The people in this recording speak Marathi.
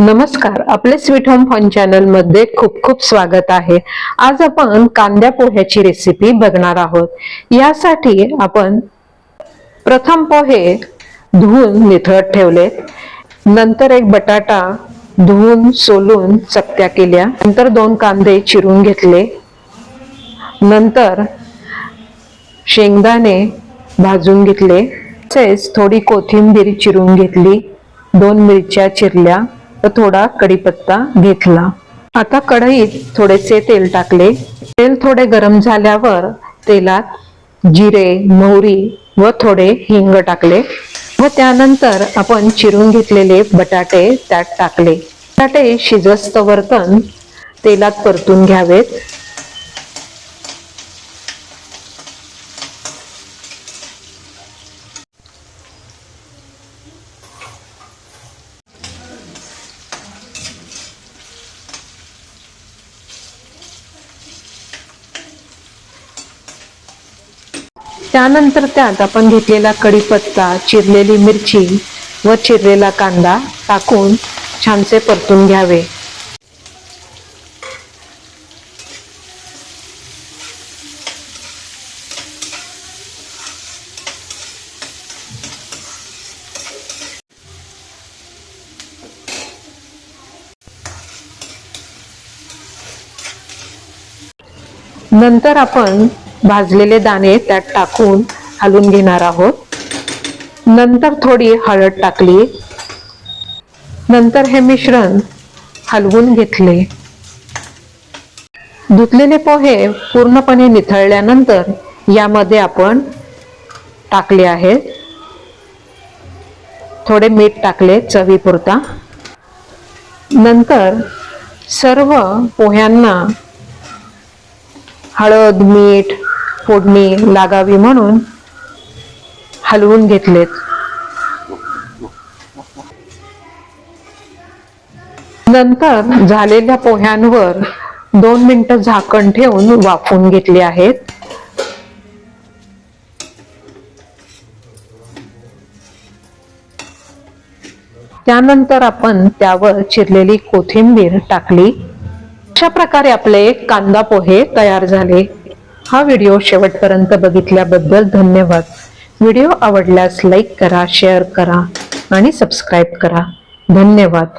नमस्कार आपले स्वीट होम फन चॅनलमध्ये खूप खूप स्वागत आहे. आज आपण कांद्या पोह्याची रेसिपी बघणार आहोत. यासाठी आपण प्रथम पोहे धुवून निथळत ठेवले. नंतर एक बटाटा धुवून सोलून चपत्या केल्या. नंतर दोन कांदे चिरून घेतले. नंतर शेंगदाणे भाजून घेतले. तसेच थोडी कोथिंबीर चिरून घेतली. दोन मिरच्या चिरल्या. व थोडा कढीपत्ता घेतला. आता कढईत थोडेसे तेल टाकले. तेल थोडे गरम झाल्यावर तेलात जिरे मोहरी व थोडे हिंग टाकले व त्यानंतर आपण चिरून घेतलेले बटाटे त्यात टाकले. बटाटे शिजस्तवर्तन तेलात परतून घ्यावेत. त्यानंतर त्यात आपण घेतलेला कढीपत्ता चिरलेली मिरची व चिरलेला कांदा टाकून छानसे परतून घ्यावे. नंतर आपण भाजलेले दाणे त्यात टाकून हलवून घेणार आहोत. नंतर थोडी हळद टाकली. नंतर हे मिश्रण हलवून घेतले. धुतलेले पोहे पूर्णपणे निथळल्यानंतर यामध्ये आपण टाकले आहेत. थोडे मीठ टाकले चवीपुरता. नंतर सर्व पोह्यांना हळद मीठ फोडणी लागावी म्हणून हलवून घेतलेत. नंतर झालेल्या पोह्यांवर दोन मिनिटं झाकण ठेवून वाफवून घेतले आहेत. त्यानंतर आपण त्यावर चिरलेली कोथिंबीर टाकली. अशा प्रकारे आपले कांदा पोहे तयार झाले. हा व्हिडिओ शेवटपर्यंत बघितल्याबद्दल धन्यवाद. व्हिडिओ आवडल्यास लाईक करा शेअर करा आणि सबस्क्राईब करा. धन्यवाद.